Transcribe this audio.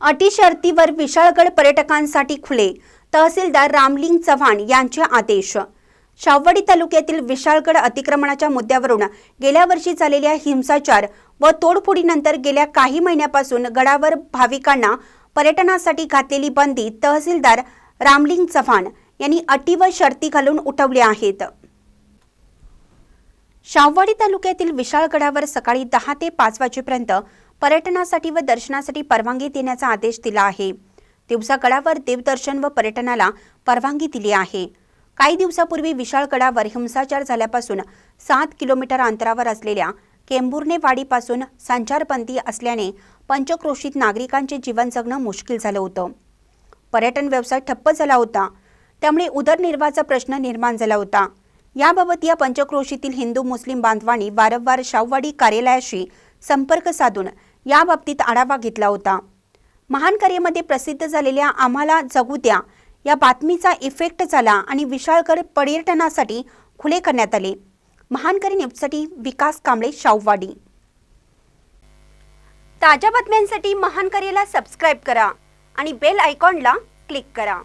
अटी शर्तीवर विशाळगड पर्यटकांसाठी खुले. तहसीलदार रामलिंग चव्हाण यांचे आदेश. शाववाडी तालुक्यातील विशाळगड अतिक्रमणाच्या मुद्द्यावरून गेल्या वर्षी झालेल्या हिंसाचार व तोडफोडीनंतर गेल्या काही महिन्यापासून गडावर भाविकांना पर्यटनासाठी घातलेली बंदी तहसीलदार रामलिंग चव्हाण यांनी अटी व शर्ती घालून उठवल्या आहेत. शाववाडी तालुक्यातील विशाळगडावर सकाळी दहा ते पाच वाजेपर्यंत पर्यटनासाठी व दर्शनासाठी परवानगी देण्याचा आदेश दिला आहे. दिवसागडावर देवदर्शन व पर्यटनाला परवानगी दिली आहे. काही दिवसापूर्वी विशाळगडावर हिंसाचार झाल्यापासून सात किलोमीटर अंतरावर असलेल्या केंबुर्णे वाडीपासून संचारबंदी असल्याने पंचक्रोशीत नागरिकांचे जीवन जगणं मुश्किल झालं होतं. पर्यटन व्यवसाय ठप्प झाला होता. त्यामुळे उदरनिर्वाहाचा प्रश्न निर्माण झाला होता. याबाबत या पंचक्रोशीतील हिंदू मुस्लिम बांधवांनी वारंवार शाहूवाडी कार्यालयाशी संपर्क साधून याबाबतीत आढावा घेतला होता. महान कार्यामध्ये प्रसिद्ध झालेल्या आम्हाला जगू द्या या बातमीचा इफेक्ट झाला आणि विशाळगड पर्यटनासाठी खुले करण्यात आले. महानकरी न्यूजसाठी विकास कांबळे शाहूवाडी. ताज्या बातम्यांसाठी महानकरीला सबस्क्राईब करा आणि बेल आयकॉनला क्लिक करा.